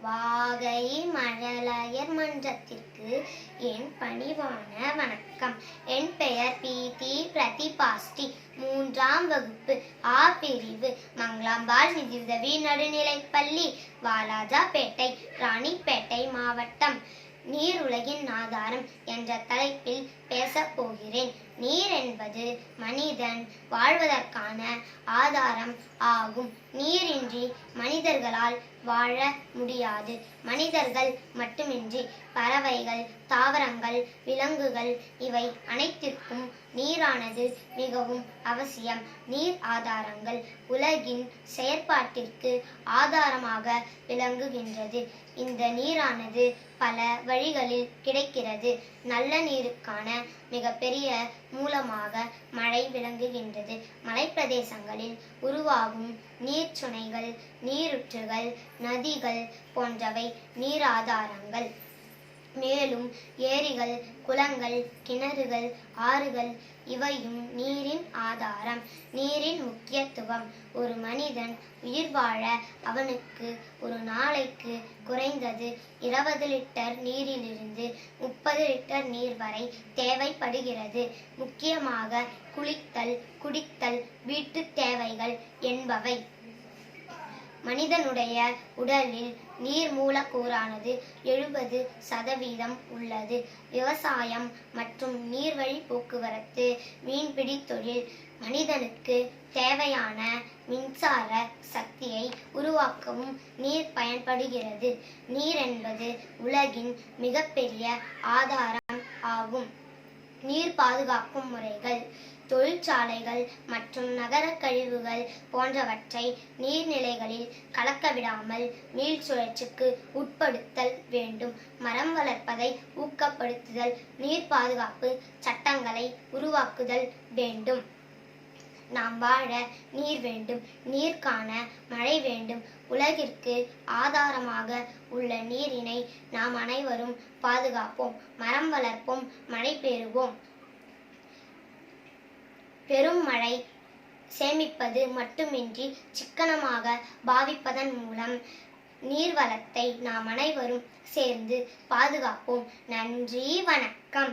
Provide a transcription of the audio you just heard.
வாகை மழலையர் மன்றத்திற்கு என் பணிவான வணக்கம். என் பெயர் பி. தி பிரதிபாஸ்டி மூன்றாம் வகுப்பு. ஆ பிரிவு. மங்களாம்பாள் நிதியுதவி நடுநிலைப்பள்ளி. வாலாஜாபேட்டை ராணிப்பேட்டை மாவட்டம். நீர் உலகின் ஆதாரம் என்ற தலைப்பில் பேசப் போகிறேன் நீர் என்பது மனிதன் வாழ்வதற்கான ஆதாரம் ஆகும். நீரின்றி மனிதர்களால் வாழ முடியாது. மனிதர்கள் மட்டுமின்றி பறவைகள் தாவரங்கள் விலங்குகள் இவை அனைத்திற்கும் நீரானது மிகவும் அவசியம். நீர் ஆதாரங்கள் உலகின் செயற்பாட்டிற்கு ஆதாரமாக விளங்குகின்றது. இந்த நீரானது பல வழிகளில் கிடைக்கிறது. நல்ல நீருக்கான மிகப்பெரிய மூலமாக மழை விளங்குகின்றது. மலைப்பிரதேசங்களில் உருவாகும் நீர்ச்சுனைகள் நீருற்றுகள் நதிகள் போன்றவை நீராதாரங்கள். மேலும் ஏரிகள் குளங்கள் கிணறுகள் ஆறுகள் இவையும் நீரின் ஆதாரம் நீரின் முக்கியத்துவம். ஒரு மனிதன் உயிர் வாழ அவனுக்கு ஒரு நாளைக்கு குறைந்தது இருபது லிட்டர் நீரிலிருந்து முப்பது லிட்டர் நீர் வரை தேவைப்படுகிறது. முக்கியமாக குளித்தல் குடித்தல் வீட்டு தேவைகள் என்பவை. மனிதனுடைய உடலில் நீர் மூலக்கூறானது எழுபது சதவீதம் உள்ளது. விவசாயம் மற்றும் நீர்வழி போக்குவரத்து மீன்பிடி தொழில் மனிதனுக்கு தேவையான மின்சார சக்தியை உருவாக்கவும் நீர் பயன்படுகிறது. நீர் என்பது உலகின் மிகப்பெரிய ஆதாரம் ஆகும். நீர் பாதுகாக்கும் முறைகள். தொழிற்சாலைகள் மற்றும் நகர கழிவுகள் போன்றவற்றை நீர்நிலைகளில் கலக்க விடாமல் மீள்சுழற்சிக்கு உட்படுத்தல் வேண்டும். மரம் வளர்ப்பதை ஊக்கப்படுத்துதல் நீர் பாதுகாப்பு சட்டங்களை உருவாக்குதல் வேண்டும். நாம் வாழ நீர் வேண்டும். நீர் காண மழை வேண்டும். உலகிற்கு ஆதாரமாக உள்ள நீரினை நாம் அனைவரும் பாதுகாப்போம். மரம் வளர்ப்போம். மழை பெறுவோம். பெரும் மழை சேமிப்பது மட்டுமின்றி சிக்கனமாக பாவிப்பதன் மூலம் நீர்வளத்தை நாம் அனைவரும் சேர்ந்து பாதுகாப்போம். நன்றி வணக்கம்.